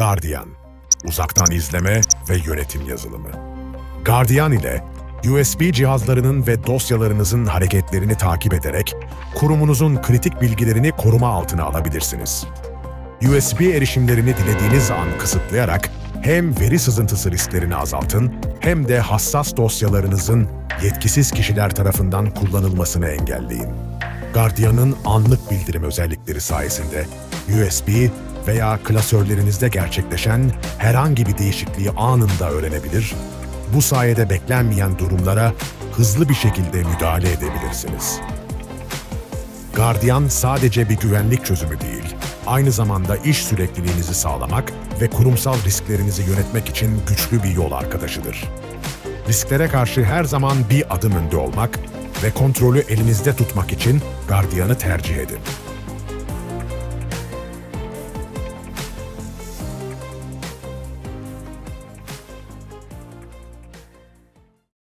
Guardian, uzaktan izleme ve yönetim yazılımı. Guardian ile USB cihazlarının ve dosyalarınızın hareketlerini takip ederek kurumunuzun kritik bilgilerini koruma altına alabilirsiniz. USB erişimlerini dilediğiniz an kısıtlayarak hem veri sızıntısı risklerini azaltın hem de hassas dosyalarınızın yetkisiz kişiler tarafından kullanılmasını engelleyin. Guardian'ın anlık bildirim özellikleri sayesinde USB veya klasörlerinizde gerçekleşen herhangi bir değişikliği anında öğrenebilir, bu sayede beklenmeyen durumlara hızlı bir şekilde müdahale edebilirsiniz. Guardian sadece bir güvenlik çözümü değil, aynı zamanda iş sürekliliğinizi sağlamak ve kurumsal risklerinizi yönetmek için güçlü bir yol arkadaşıdır. Risklere karşı her zaman bir adım önde olmak ve kontrolü elinizde tutmak için Guardian'ı tercih edin.